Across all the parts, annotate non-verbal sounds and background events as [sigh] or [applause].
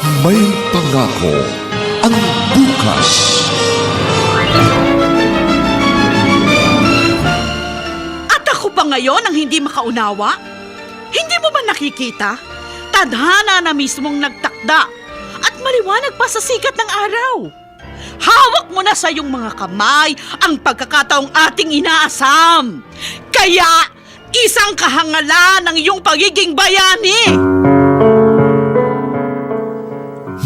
May pangako ang bukas. At ako pa ngayon ang hindi makaunawa? Hindi mo ba nakikita? Tadhana na mismong nagtakda at maliwanag pa sa sikat ng araw. Hawak mo na sa iyong mga kamay ang pagkakataong ating inaasam. Kaya, isang kahangalan ng iyong pagiging bayani.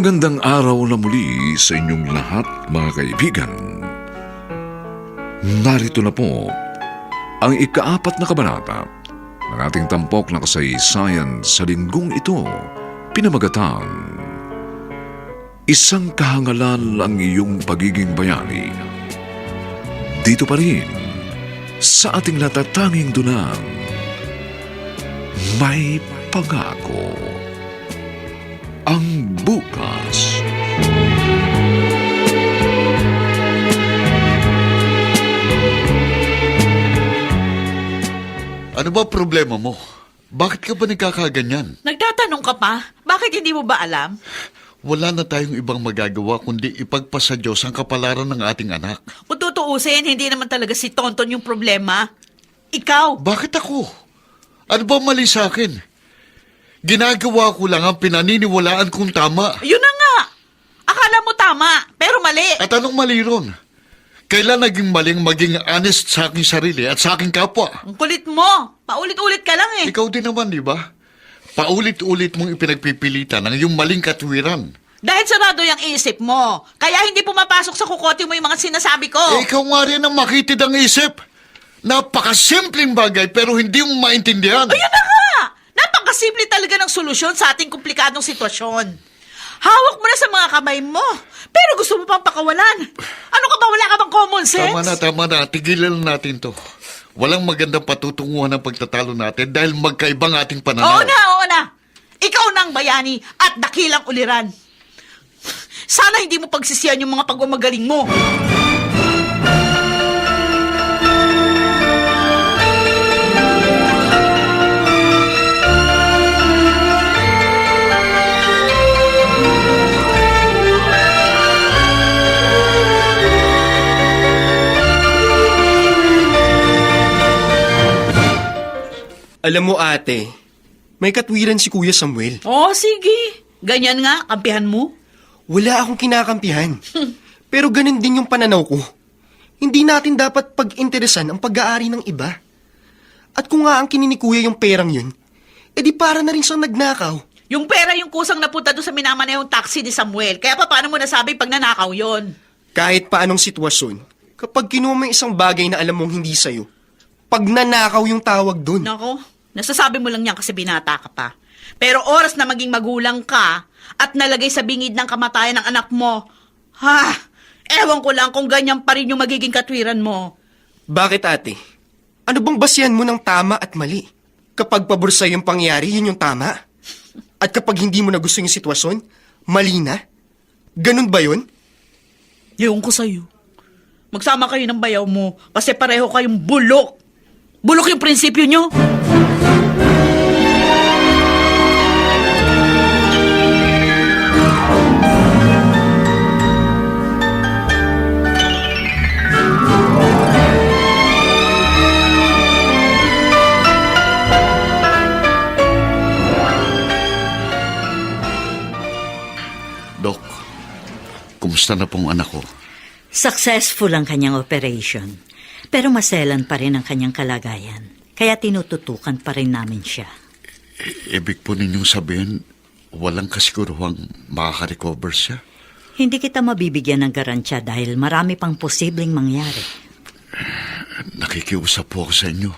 Magandang araw na muli sa inyong lahat, mga kaibigan. Narito na po ang ikaapat na kabanata ng ating tampok na kasaysayan sa linggong ito, pinamagatang Isang kahangalan ang iyong pagiging bayani. Dito pa rin, sa ating natatanging dunang, may pangako ang bukas. Ano ba problema mo? Bakit ka ba nagkakaganyan? Nagtatanong ka pa? Bakit hindi mo ba alam? Wala na tayong ibang magagawa kundi ipagpasa Diyos ang kapalaran ng ating anak. Kung tutuusin, hindi naman talaga si Tonton yung problema. Ikaw, Bakit ako? Ano ba mali sa akin? Ginagawa ko lang ang pinaniniwalaan kong tama. yun na nga. Akala mo tama, pero mali. At anong mali ron? Kailan naging maling maging honest sa aking sarili at sa aking kapwa? Ang kulit mo. Paulit-ulit ka lang eh. Ikaw din naman, di ba? Paulit-ulit mong ipinagpipilitan ang iyong maling katwiran. Dahil sarado yung isip mo. Kaya hindi pumapasok sa kukote mo yung mga sinasabi ko. Eh, ikaw nga rin ang makitid ang isip. Napakasimpleng bagay pero hindi mo maintindihan. Ayun na nga! Napakasimple talaga ng solusyon sa ating komplikadong sitwasyon. Hawak mo na sa mga kamay mo. Pero gusto mo pang pakawalan. Ano ka ba? Wala ka bang common sense? Tama na, tama na. Tigilan na natin to. Walang magandang patutunguhan ng pagtatalo natin dahil magkaibang ating Oo pananaw. na, oo na. Ikaw na ang bayani at dakilang uliran. Sana hindi mo pagsisiyan yung mga pagmamagaling mo. Alam mo ate, may katwiran si Kuya Samuel. Oo, sige. Ganyan nga, kampihan mo. Wala akong kinakampihan. [laughs] Pero ganun din yung pananaw ko. Hindi natin dapat pag-interesan ang pag-aari ng iba. At kung nga ang kinini kuya yung perang yun, edi para na rin siyang nagnakaw. Yung pera yung kusang napunta doon sa minamanehong taxi ni Samuel. Kaya pa paano mo nasabi pag nanakaw yon? Kahit pa anong sitwasyon, kapag kinuha mo yung isang bagay na alam mong hindi sa'yo, pag nanakaw yung tawag dun. Nako, nasasabi mo lang yan kasi binata ka pa. Pero oras na maging magulang ka at nalagay sa bingid ng kamatayan ng anak mo, ha, ewan ko lang kung ganyan pa rin yung magiging katwiran mo. Bakit ate? Ano bang basihan mo ng tama at mali? Kapag pabor sa'yo yung pangyari, yun yung tama? At kapag hindi mo na gusto yung sitwasyon, mali na? Ganun ba yun? Yung ko sa'yo. Magsama kayo ng bayaw mo kasi pareho kayong bulok. Bulok yung prinsipyo nyo. Dok, kumusta na pong anak ko? Successful ang kanyang operation, pero maselan pa rin ang kanyang kalagayan. Kaya tinututukan pa rin namin siya. I- ibig po ninyong sabihin, walang kasiguruhang makaka-recover siya? Hindi kita mabibigyan ng garantsya dahil marami pang posibleng mangyari. Nakikiusap po ako sa inyo.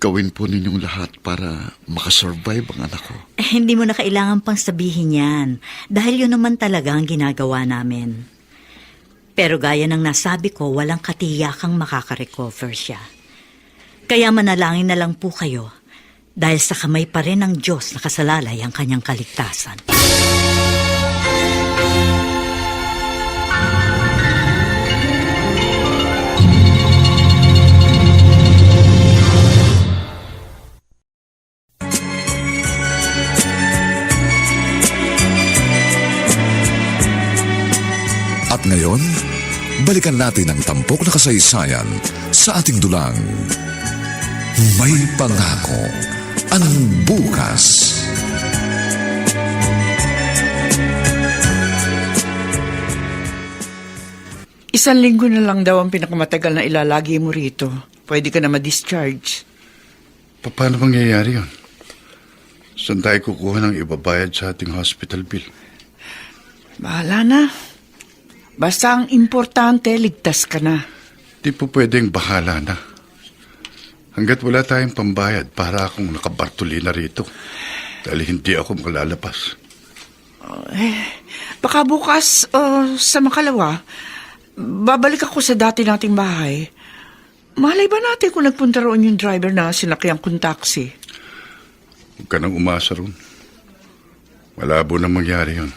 Gawin po ninyong lahat para makasurvive ang anak ko. Eh, hindi mo na kailangan pang sabihin yan dahil yun naman talaga ang ginagawa namin. Pero gaya ng nasabi ko, walang katiyakang makaka-recover siya. Kaya manalangin na lang po kayo dahil sa kamay pa rin ng Diyos nakasalalay ang kanyang kaligtasan. Balikan natin ang tampok na kasaysayan sa ating dulang. May pangako ang bukas. Isang linggo na lang daw ang pinakamatagal na ilalagi mo rito. Pwede ka na ma-discharge. Paano mangyayari yun? Saan tayo kukuha ng ibabayad sa ating hospital bill? Bahala na. Basta ang importante, ligtas ka na. Di po pwedeng bahala na. Hanggat wala tayong pambayad para akong nakabartuli na rito. Dahil hindi ako makalalapas. Baka bukas o sa makalawa, babalik ako sa dati nating bahay. Malay ba natin kung nagpunta roon yung driver na sinakyan kong taxi? Huwag ka nang umasa ron. Malabo na mangyari yun.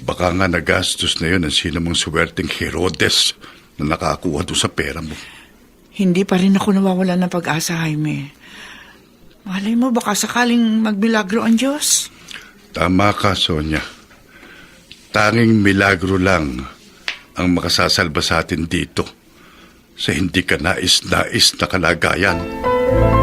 Baka nga nagastos na yun ang sinamang swerteng Herodes na nakakuha doon sa pera mo. Hindi pa rin ako nawawala ng pag-asa, Jaime. Malay mo, baka sakaling magbilagro ang Diyos. Tama ka, Sonia. Tanging milagro lang ang makasasalba sa atin dito sa hindi ka nais-nais na kalagayan. Nasa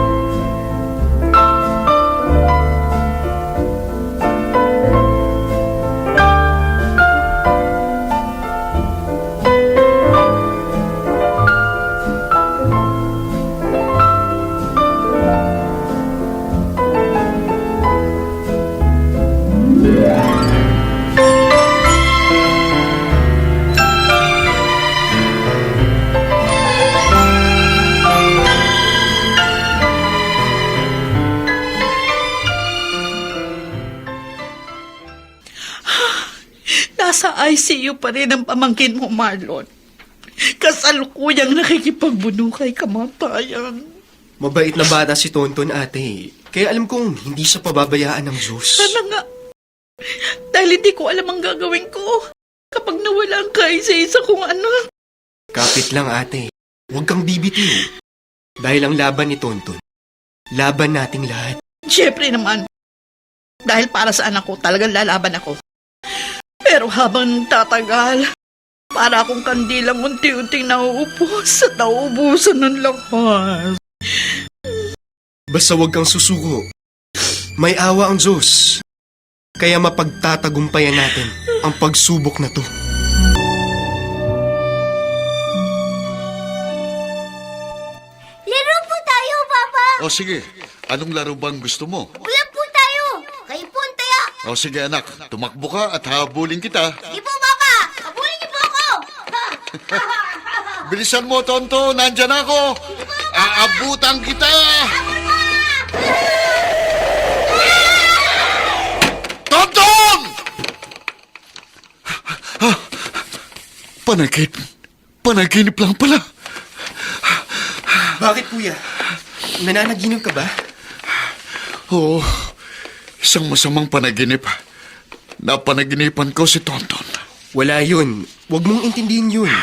ICU pa rin ang pamangkin mo, Marlon. Kasalukuyang nakikipagbuno kay kamatayan. Mabait na bata si Tonton ate. Kaya alam kong hindi siya pababayaan ng Diyos. Sana nga. Dahil hindi ko alam ang gagawin ko. Kapag nawala ang kaisa-isa kong anak. Kapit lang ate. Huwag kang bibitiw. Dahil ang laban ni Tonton, laban nating lahat. Siyempre naman. Dahil para sa anak ko, talagang lalaban ako. Pero habang tatagal, para akong kandilang unti-unting nauubos at nauubusan ng lakas. Basta huwag kang susuko. May awa ang Diyos. Kaya mapagtatagumpayan natin ang pagsubok na to. O sige, anong laro bang gusto mo? Ulan po tayo! Kayo po ang taya! O sige anak, tumakbo ka at habulin kita. Di po, Papa! Kabulin niyo po ako! [laughs] Bilisan mo, Tonto, nandyan ako. Aabutan kita. Tonton! Panagin. Panaginip lang pala. Bakit, kuya? Nananaginip ka ba? Oo, isang masamang panaginip. Napanaginipan ko si Tonton. Wala yun. Huwag mong intindihin yun.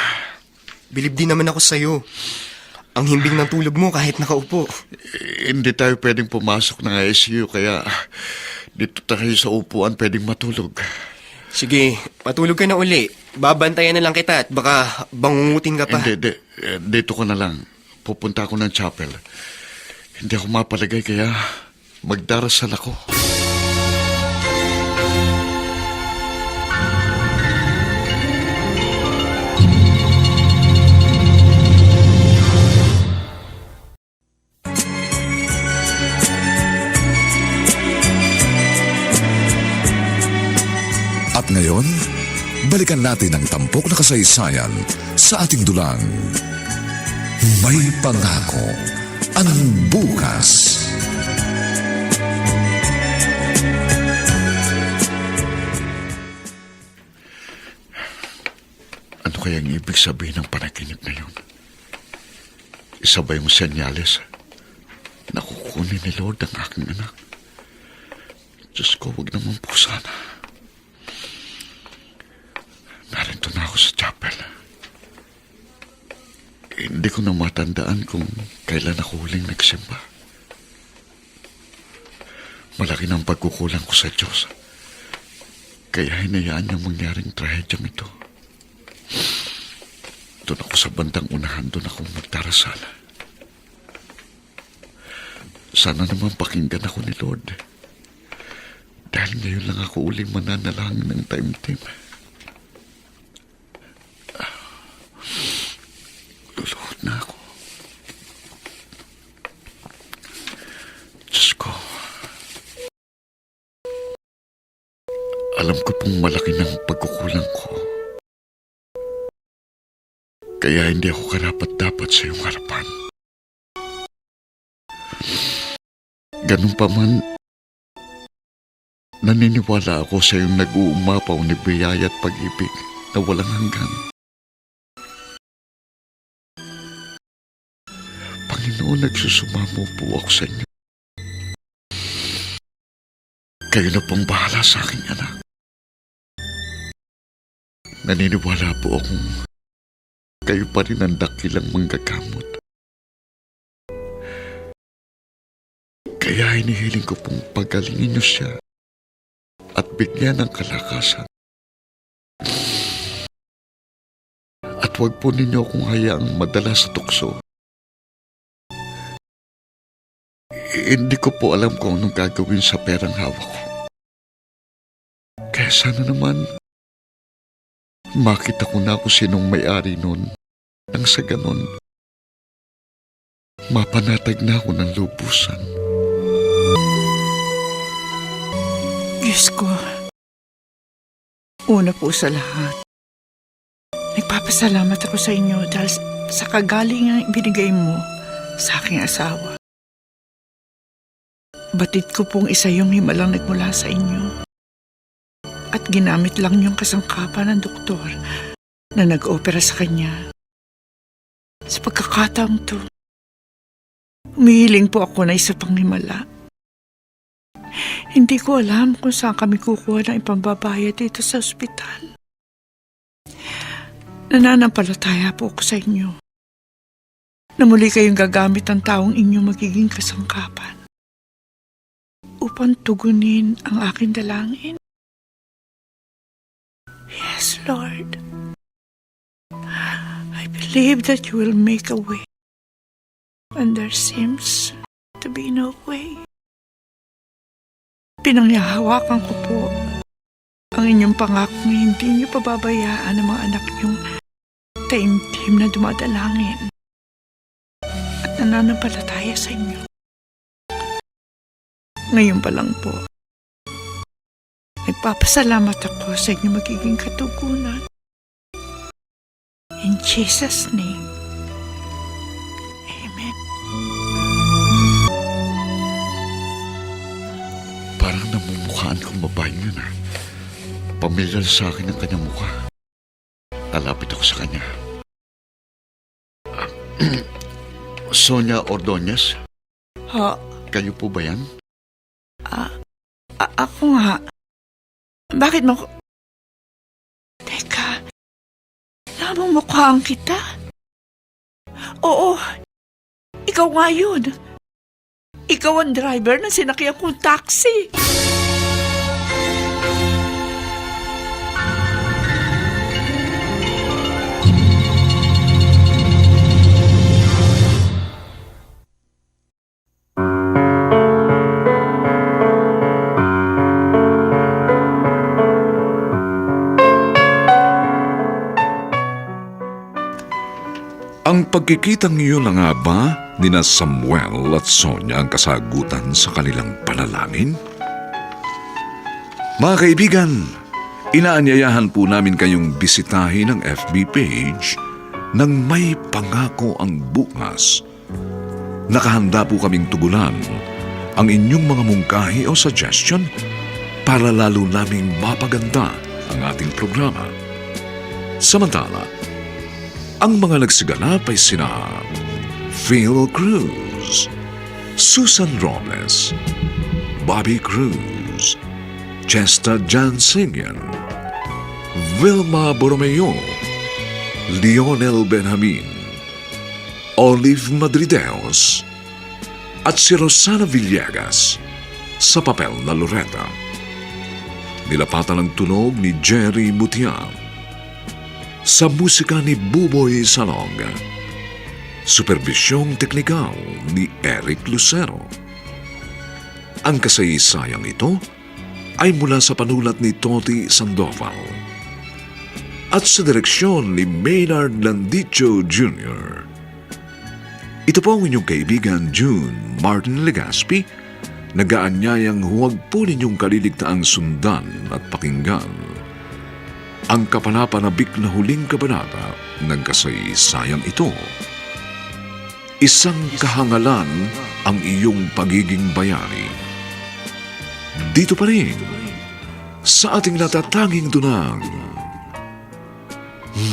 Bilib din naman ako sa'yo. Ang himbing ng tulog mo kahit nakaupo. Eh, Hindi tayo pwedeng pumasok ng ICU kaya dito tayo sa upuan pwedeng matulog. Sige, patulog ka na uli. Babantayan na lang kita at baka bangungutin ka pa. Hindi, di, eh, dito ko na lang. Pupunta ako ng chapel. Hindi ako mapalagay kaya magdarasal ako. At ngayon, balikan natin ang tampok na kasaysayan sa ating dulang. May pangako ang bukas. Ano kayang ibig sabihin ng panaginip na yun? Isa ba yung senyales na kukunin ni Lord ang aking anak? Diyos ko, wag naman po sana. Narito na ako sa chapel. Hindi ko na matandaan kung kailan ako huling nagsimba. Malaki ng pagkukulang ko sa Diyos. Kaya hinayaan niyang mangyaring trahedyang ito. Doon ako sa bandang unahan, doon ako magdarasal. Sana naman pakinggan ako ni Lord. Dahil ngayon lang ako uling mananalangin ng time-time. Kaya hindi ako karapat-dapat sa iyong harapan. Ganun pa man, naniniwala ako sa iyong nag-uumapaw ni biyaya at pag-ibig na walang hanggan. Panginoon, nagsusumamo po ako sa inyo. Kayo na pong bahala sa aking anak. Naniniwala po akong kayo pa rin ang dakilang manggagamot. Kaya hinihiling ko pong pagalingin niyo siya at bigyan ng kalakasan. At huwag po ninyo akong hayaang madala sa tukso. Hindi ko po alam kung anong gagawin sa perang hawak ko. Kaya sana naman makita ko na kung sinong may-ari nun. Nang sa ganon, mapanatag na ako ng lubusan. Diyos ko. Una po sa lahat. Nagpapasalamat ako sa inyo dahil sa kagalingan binigay mo sa aking asawa. Batid ko pong isa yung himalang nagmula sa inyo. At ginamit lang yung kasangkapan ng doktor na nag-opera sa kanya. Sa pagkakataong to, humihiling po ako na isa pang himala. Hindi ko alam kung saan kami kukuha ng ipambabayad dito sa ospital. Nananampalataya po ako sa inyo na muli kayong gagamit ang taong inyong magiging kasangkapan upang tugunin ang aking dalangin. Yes, Lord. I believe that you will make a way when there seems to be no way. Pinangyahawakan ko po ang inyong pangakong hindi niyo pababayaan ang mga anak niyong taimtim na dumadalangin at nananampalataya sa inyo. Ngayon pa lang po. Nagpapasalamat ako sa inyong magiging katugunan. In Jesus' name. Amen. Parang namumukhaan kong babae yun ah. Pamilyar sa akin ang kanyang mukha. Lalapit ako sa kanya. Ah, [clears throat] Sonia Ordonez, Ha, kayo po ba yan? a- ako nga. Bakit mo. Teka, namumukhaan kita? Oo, ikaw nga yun. Ikaw ang driver na sinakyan kong taxi. Ang pagkikitang iyon na nga ba ni na Samuel at Sonia ang kasagutan sa kanilang panalangin? Mga kaibigan, inaanyayahan po namin kayong bisitahin ang FB page ng May Pangako ang Bukas. Nakahanda po kaming tugunan ang inyong mga mungkahi o suggestion para lalo naming mapaganda ang ating programa. Samantala, ang mga nagsiganap ay sina Phil Cruz, Susan Robles, Bobby Cruz, Chesta Jansinian, Vilma Borromeo, Lionel Benjamin, Olive Madrideos, at si Rosana Villegas sa papel na Loretta. Nilapatan ng tunog ni Jerry Mutiang sa musika ni Buboy Salong. Supervisyong teknikal ni Eric Lucero. Ang kasaysayang ito ay mula sa panulat ni Toti Sandoval at sa direksyon ni Maynard Landicho Jr. Ito po ang inyong kaibigan June Martin Legaspi nagaanyayang huwag po ninyong kaliligtaang sundan at pakinggan ang kapanapanabik na huling kabanata ng kasaysayang ito. Isang kahangalan ang iyong pagiging bayani. Dito pa rin, sa ating natatanging dunang,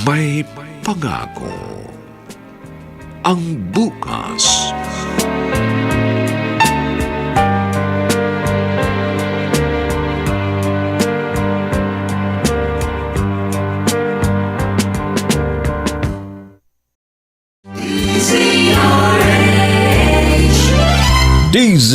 may pangako ang bukas.